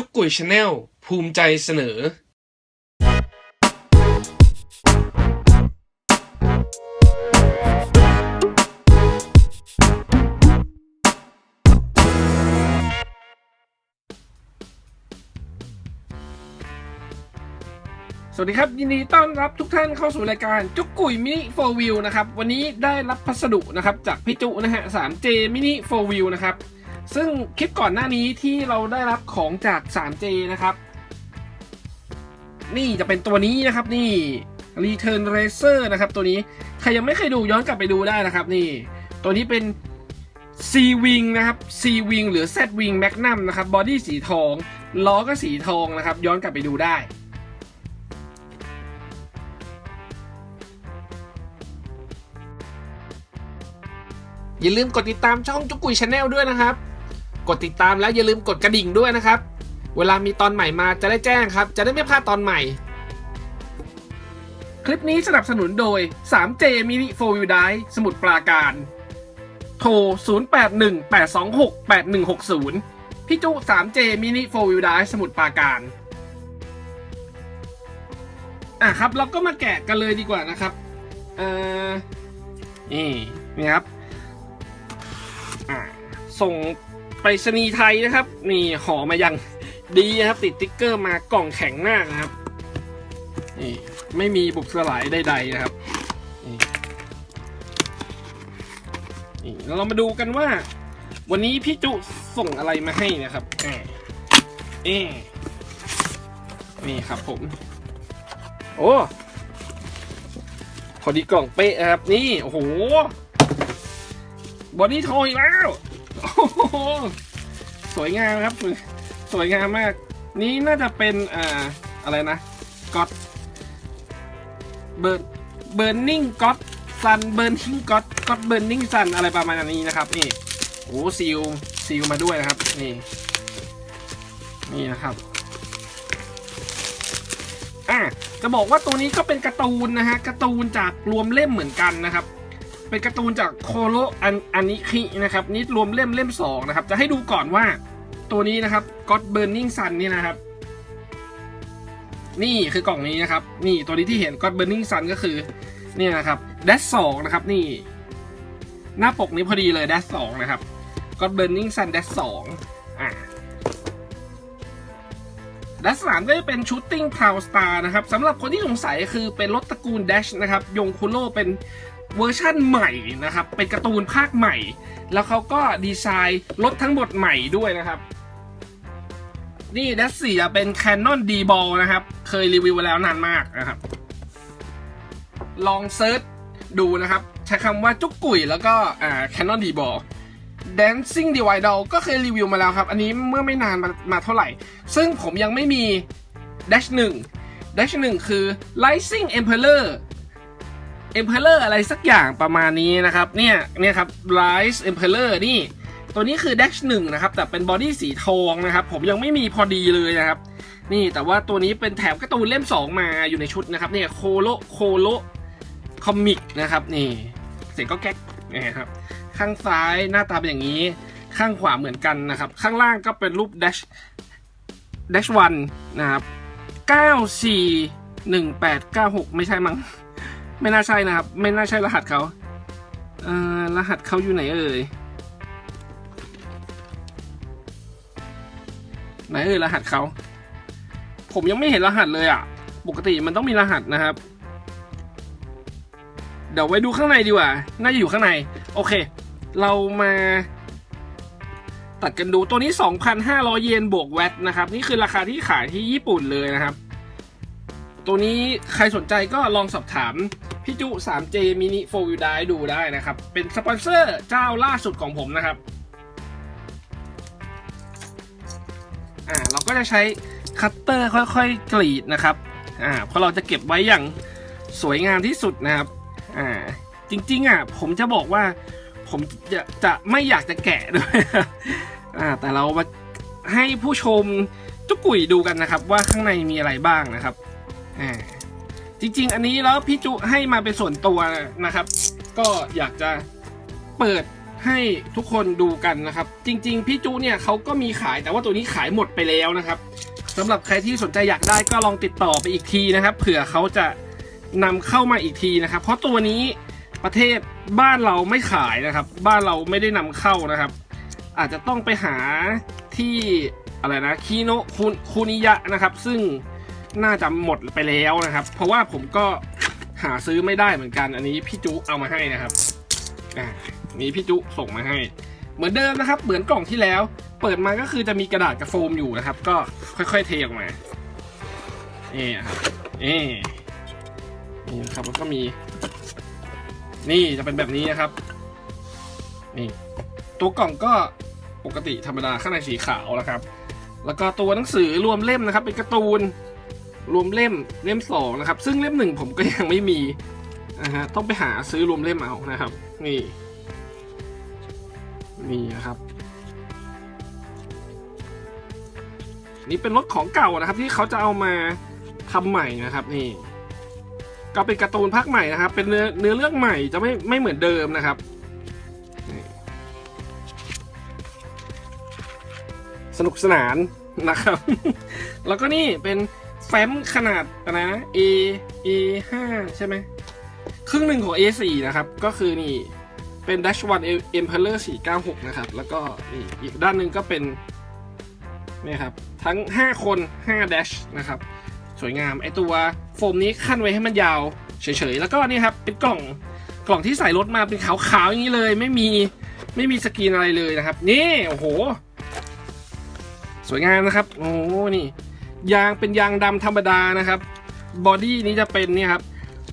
จุกกุยชาแนลภูมิใจเสนอ สวัสดีครับยินดีต้อนรับทุกท่านเข้าสู่รายการจุกกุยมินิโฟวิวนะครับ วันนี้ได้รับพัสดุนะครับ จากพี่จุนะฮะ 3J มินิโฟวิวนะครับ ซึ่งคลิปก่อนหน้านี้ที่เราได้รับของจาก 3J นะครับ นี่จะเป็นตัวนี้นะครับนี่ Return Racer นะครับตัวนี้ใครยังไม่เคยดูย้อนกลับไปดูได้นะครับ นี่ ตัวนี้เป็น C Wing นะครับ C Wing หรือ Z Wing Magnum นะครับบอดี้สีทองล้อก็สีทองนะครับ ย้อนกลับไปดูได้อย่าลืมกดติดตามช่องจุกกุยชาแนลด้วยนะครับ กดติดตามแล้วอย่าลืมกดกระดิ่งด้วยนะครับ เวลามีตอนใหม่มาจะได้แจ้งครับ จะได้ไม่พลาดตอนใหม่ คลิปนี้สนับสนุนโดย 3J Mini 4 Wheel Drive สมุดปราการ โทร 0818268160 พี่จุ 3J Mini 4 Wheel Drive สมุดปราการอะครับเราก็มาแกะกันเลยดีกว่านะครับเอ่อนี่นี่ครับอ่าส่ง ไปรษณีย์ไทยนะครับ นี่ห่อมายังดีนะครับ ติดติ๊กเกอร์มากล่องแข็งมากนะครับนี่ไม่มีบุบสลายใดๆนะครับนี่นี่เรามาดูกันว่า วันนี้พี่จุส่งอะไรมาให้นะครับแอเอนี่ครับผม โอ้พอดีกล่องเป๊ะนะครับ นี่ โอ้โหบอดี้ทอยแล้ว โอ้โหสวยงามครับ สวยงามมาก นี่น่าจะเป็นอ่าอะไรนะก็อดเบิร์นเบิร์นนิ่งก็อดซันเบิร์นิ่งก็อดก็อดเบิร์นิ่งซันอะไรประมาณนี้นะครับนี่โอ้ซีลซีลมาด้วยนะครับนี่นี่นะครับอะจะบอกว่าตัวนี้ก็เป็นการ์ตูนนะฮะการ์ตูนจากรวมเล่มเหมือนกันนะครับ เป็นการ์ตูนจากโคโรอันอันนิคินะครับนี่รวมเล่มเล่มสองนะครับ จะให้ดูก่อนว่าตัวนี้นะครับ God Burning Sun นี่นะครับ นี่คือกล่องนี้นะครับ นี่ตัวนี้ที่เห็น God Burning Sun ก็คือเนี่ยนะครับดัชสองนะครับนี่ หน้าปกนี้พอดีเลยดัชสองนะครับ God Burning Sun ดัชสองอ่าดัชสามก็จะเป็นชูตติ้งพาวสตาร์นะครับสำหรับคนที่สงสัยคือเป็นรถตระกูล Dash นะครับ ยงคุโร่เป็น เวอร์ชั่นใหม่นะครับ เป็นการ์ตูนภาคใหม่ แล้วเขาก็ดีไซน์รถทั้งหมดใหม่ด้วยนะครับ นี่ดัชสี่เป็น Canon D Ball นะครับ เคยรีวิวไปแล้วนานมากนะครับ ลองเซิร์ชดูนะครับ ใช้คำว่าจุกกุยแล้วก็อ่า Canon D Ball Dancing Divide ก็เคยรีวิวมาแล้วครับ อันนี้เมื่อไม่นานมามาเท่าไหร่ ซึ่งผมยังไม่มี Dash 1 Dash 1 คือ Rising Emperor Emperor อะไรสักอย่างประมาณนี้นะครับ เนี่ย เนี่ยครับ Rise Emperor นี่ ตัวนี้คือ Dash 1นะครับ แต่เป็นบอดี้สีทองนะครับ ผมยังไม่มีพอดีเลยนะครับ นี่แต่ว่าตัวนี้เป็นแถมการ์ตูนเล่ม 2 มาอยู่ในชุดนะครับ เนี่ยโคโลโคโลคอมิกนะครับ นี่เสียงก็แก๊กนะครับ ข้างซ้ายหน้าตาเป็นอย่างนี้ ข้างขวาเหมือนกันนะครับ ข้างล่างก็เป็นรูป dash dash one นะครับเก้าสี่หนึ่งแปดเก้าหกไม่ใช่มั้ง ไม่น่าใช่นะครับ ไม่น่าใช่รหัสเขาเอ่อรหัสเขาอยู่ไหนเอ่ยไหนเอ่ยรหัสเขาผมยังไม่เห็นรหัสเลยอะ ปกติมันต้องมีรหัสนะครับ เดี๋ยวไว้ดูข้างในดีกว่า น่าจะอยู่ข้างใน โอเค เรามาตัดกันดูตัวนี้ 2,500 เยนบวกแวตนะครับ นี่คือราคาที่ขายที่ญี่ปุ่นเลยนะครับ ตัวนี้ใครสนใจก็ลองสอบถามพี่จุ 3J Mini 4 Wheel Drive ดูได้นะครับ เป็นสปอนเซอร์เจ้าล่าสุดของผมนะครับอ่าเราก็จะใช้คัตเตอร์ค่อยๆกรีดนะครับอ่าเพราะเราจะเก็บไว้อย่างสวยงามที่สุดนะครับอ่าจริงๆอะผมจะบอกว่าผมจะจะไม่อยากจะแกะด้วยอ่าแต่เรามาให้ผู้ชมจุกกุยดูกันนะครับ ว่าข้างในมีอะไรบ้างนะครับ อ่าจริง ๆ อันนี้แล้วพี่จุให้มาเป็นส่วนตัวนะครับ ก็อยากจะเปิดให้ทุกคนดูกันนะครับ จริง ๆ พี่จูเนี่ยเขาก็มีขายแต่ว่าตัวนี้ขายหมดไปแล้วนะครับสำหรับใครที่สนใจอยากได้ก็ลองติดต่อไปอีกทีนะครับ เผื่อเขาจะนำเข้ามาอีกทีนะครับ เพราะตัวนี้ประเทศบ้านเราไม่ขายนะครับ บ้านเราไม่ได้นำเข้านะครับ อาจจะต้องไปหาที่อะไรนะคีโนคุนิยะนะครับ ซึ่ง น่าจะหมดไปแล้วนะครับ เพราะว่าผมก็หาซื้อไม่ได้เหมือนกันอันนี้พี่จุเอามาให้นะครับอ่านี่พี่จุส่งมาให้ เหมือนเดิมนะครับ เหมือนกล่องที่แล้ว เปิดมาก็คือจะมีกระดาษกับโฟมอยู่นะครับ ก็ค่อยๆเทออกมาเอ่ครับเอ่นี่นะครับแล้วก็มี นี่จะเป็นแบบนี้นะครับ นี่ตัวกล่องก็ปกติธรรมดาข้างในสีขาวนะครับ แล้วก็ตัวหนังสือรวมเล่มนะครับ เป็นการ์ตูน รวมเล่มเล่มสองนะครับ ซึ่งเล่มหนึ่งผมก็ยังไม่มีนะฮะต้องไปหาซื้อรวมเล่มเอานะครับ นี่นี่นะครับ นี่เป็นรถของเก่านะครับ ที่เขาจะเอามาทำใหม่นะครับ นี่ ก็เป็นการ์ตูนภาคใหม่นะครับ เป็นเนื้อเนื้อเรื่องใหม่จะไม่ไม่เหมือนเดิมนะครับสนุกสนานนะครับ แล้วก็นี่เป็น แฟ้มขนาดนะ A A 5ใช่ไหมครึ่งหนึ่งของ A 4นะครับ ก็คือนี่เป็น Dash One Emperor 496 นะครับ แล้วก็นี่อีกด้านหนึ่งก็เป็นนี่ครับ ทั้ง 5 คน 5 Dash นะครับ สวยงาม ไอตัวโฟมนี้ขั้นไว้ให้มันยาวเฉยๆ แล้วก็นี่ครับ เป็นกล่องกล่องที่ใส่รถมาเป็นขาวๆ อย่างนี้เลย ไม่มีไม่มีสกรีนอะไรเลยนะครับ นี่ โอ้โห สวยงามนะครับ โอ้โหนี่ ยางเป็นยางดำธรรมดานะครับบอดี้นี้จะเป็นเนี่ยครับ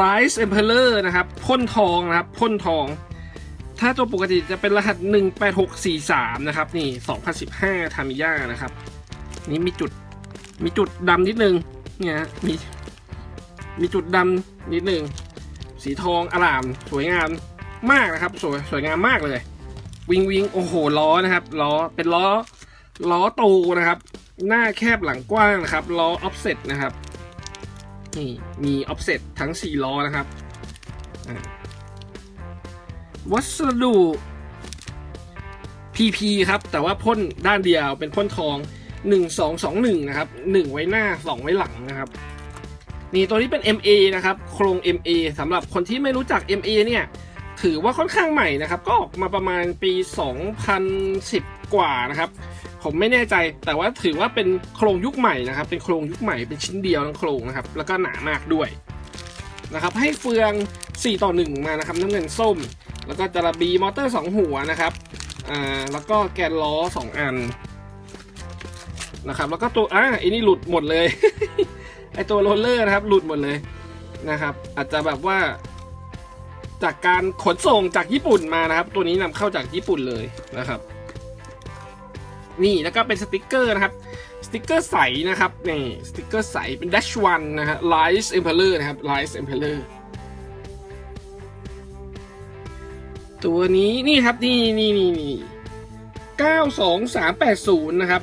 Rise Emperor นะครับพ่นทองนะครับพ่นทอง ถ้าตัวปกติจะเป็นรหัส 18643 นะครับ นี่ 2015ทามิยานะครับ นี่มีจุดมีจุดดำนิดนึงเนี่ยมีมีจุดดำนิดนึง สีทองอลาม สวยงามมากนะครับ สวยสวยงามมากเลย วิงวิงโอ้โหล้อนะครับล้อเป็นล้อล้อโตนะครับ หน้าแคบหลังกว้างนะครับล้อออฟเซ็ตนะครับนี่มีออฟเซ็ตทั้ง 4 ล้อนะครับ วัสดุ PP ครับ แต่ว่าพ่นด้านเดียวเป็นพ่นทอง 1221 นะครับ 1 ไว้หน้า 2 ไว้หลังนะครับ นี่ตัวนี้เป็น MA นะครับ โครง MA สำหรับคนที่ไม่รู้จัก MA เนี่ย ถือว่าค่อนข้างใหม่นะครับ ก็ออกมาประมาณปี 2010 กว่านะครับ ผมไม่แน่ใจ แต่ว่าถือว่าเป็นโครงยุคใหม่นะครับ เป็นโครงยุคใหม่เป็นชิ้นเดียวทั้งโครงนะครับ แล้วก็หนามากด้วยนะครับ ให้เฟือง 4 ต่อ 1 มานะครับน้ำเงินส้ม แล้วก็จระบีมอเตอร์ 2 หัวนะครับอ่าแล้วก็แกนล้อ 2 อันนะครับ แล้วก็ตัวอ่าอ้นี่หลุดหมดเลย ไอตัวโรลเลอร์นะครับ หลุดหมดเลยนะครับ อาจจะแบบว่า จากการขนส่งจากญี่ปุ่นมานะครับ ตัวนี้นำเข้าจากญี่ปุ่นเลยนะครับ นี่แล้วก็เป็นสติกเกอร์นะครับสติกเกอร์ใสนะครับนี่สติกเกอร์ใสเป็น Dash One นะฮะ Lies Emperor นะครับ Lies Emperor ตัวนี้นี่ครับนี่นี่นี่นี่92380นย์นะครับ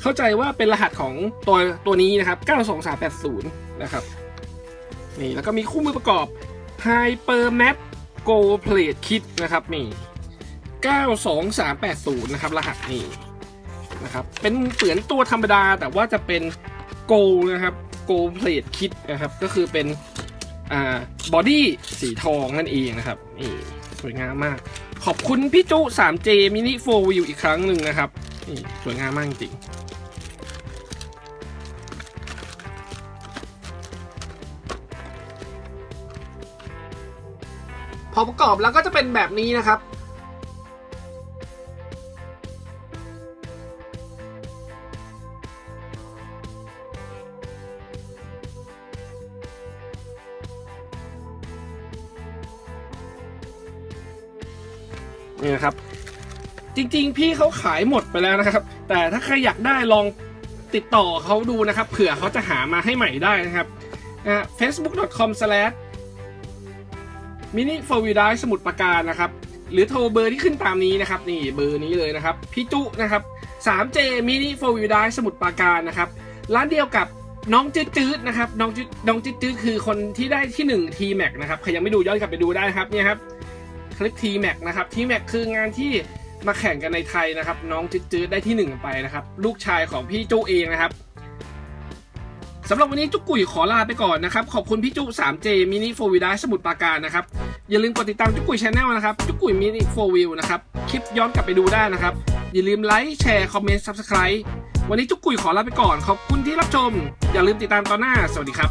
เข้าใจว่าเป็นรหัสของตัวตัวนี้นะครับ92380นย์นะครับ นี่แล้วก็มีคู่มือประกอบ Hyper Mat Go Plate Kit นะครับนี่92380นะครับ รหัสนี่ นะครับ เป็นเปือนตัวธรรมดาแต่ว่าจะเป็น Go นะครับ Go Plate Kit นะครับ ก็คือเป็นอ่าบอดี้สีทองนั่นเองนะครับนี่สวยงามมาก ขอบคุณพี่จุ 3J Mini 4 Wheel อีกครั้งหนึ่งนะครับนี่สวยงามมากจริงพอประกอบแล้วก็จะเป็นแบบนี้นะครับ นะครับ จริงๆ พี่เขาขายหมดไปแล้วนะครับ แต่ถ้าใครอยากได้ลองติดต่อเขาดูนะครับ เผื่อเขาจะหามาให้ใหม่ได้นะครับ facebook.com slash mini f o r w h e e l drive สมุดประการนะครับ หรือโทรเบอร์ที่ขึ้นตามนี้นะครับ นี่เบอร์นี้เลยนะครับ พี่จุนะครับ 3J mini f o r w h e d i สมุดประการนะครับ ร้านเดียวกับน้องจืดจืดนะครับ น้องจืดน้องจืดจืดคือคนที่ได้ที่1 T Max นะครับใครยังไม่ดูย้อนกลับไปดูได้นะครับเนี่ยครับ คลิป T-Mac นะครับ T-Mac คืองานที่มาแข่งกันในไทยนะครับ น้องจืดๆได้ที่หนึ่งไปนะครับ ลูกชายของพี่จุเองนะครับสำหรับวันนี้จุกกุยขอลาไปก่อนนะครับ ขอบคุณพี่จุ 3J มินิโฟวิดาสมุทรปาการนะครับ อย่าลืมกดติดตามจุกกุยชาแนลนะครับ จุกกุยมินิโฟวิวนะครับ คลิปย้อนกลับไปดูได้นะครับ อย่าลืมไลค์ แชร์ คอมเมนต์ Subscribe วันนี้จุกกุยขอลาไปก่อน ขอบคุณที่รับชม อย่าลืมติดตามตอนหน้า สวัสดีครับ